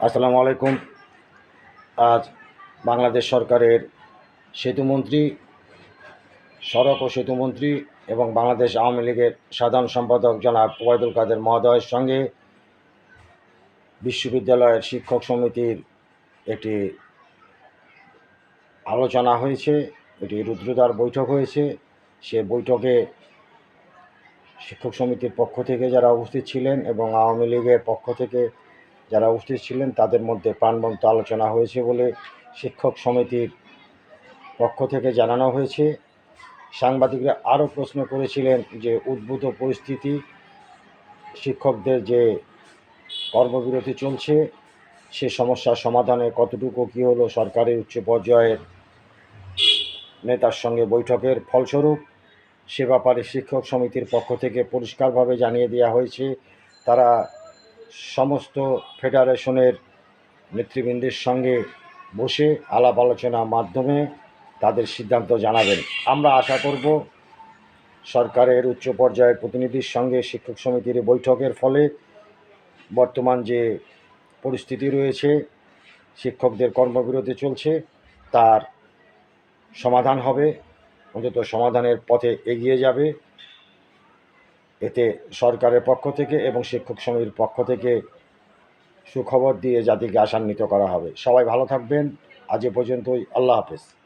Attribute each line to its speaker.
Speaker 1: আসসালামু আলাইকুম। আজ বাংলাদেশ সরকারের সেতুমন্ত্রী, সড়ক ও সেতুমন্ত্রী এবং বাংলাদেশ আওয়ামী লীগের সাধারণ সম্পাদক জনাব ওবায়দুল কাদের মহোদয়ের সঙ্গে বিশ্ববিদ্যালয়ের শিক্ষক সমিতির একটি আলোচনা হয়েছে এটি রুদ্রদার বৈঠক হয়েছে। সে বৈঠকে শিক্ষক সমিতির পক্ষ থেকে যারা উপস্থিত ছিলেন এবং আওয়ামী লীগের পক্ষ থেকে যারা উপস্থিত ছিলেন, তাদের মধ্যে প্রাণবন্ত আলোচনা হয়েছে বলে শিক্ষক সমিতির পক্ষ থেকে জানানো হয়েছে। সাংবাদিকরা আরও প্রশ্ন করেছিলেন যে, উদ্ভূত পরিস্থিতি, শিক্ষকদের যে কর্মবিরতি চলছে, সে সমস্যার সমাধানে কতটুকু, কী হলো সরকারের উচ্চ পর্যায়ের নেতার সঙ্গে বৈঠকের ফলস্বরূপ সে ব্যাপারে শিক্ষক সমিতির পক্ষ থেকে পরিষ্কারভাবে জানিয়ে দেওয়া হয়েছে। তারা সমস্ত ফেডারেশনের নেতৃবৃন্দের সঙ্গে বসে আলাপ আলোচনার মাধ্যমে তাদের সিদ্ধান্ত জানাবেন। আমরা আশা করব সরকারের উচ্চ পর্যায়ের প্রতিনিধির সঙ্গে শিক্ষক সমিতির বৈঠকের ফলে বর্তমান যে পরিস্থিতি রয়েছে, শিক্ষকদের কর্মবিরতি চলছে, তার সমাধান হবে, অন্তত সমাধানের পথে এগিয়ে যাবে। এতে সরকারের পক্ষ থেকে এবং শিক্ষক সমিতির পক্ষ থেকে সুখবর দিয়ে জাতিকে আশান্বিত করা হবে। সবাই ভালো থাকবেন। আজ এ পর্যন্তই। আল্লাহ হাফেজ।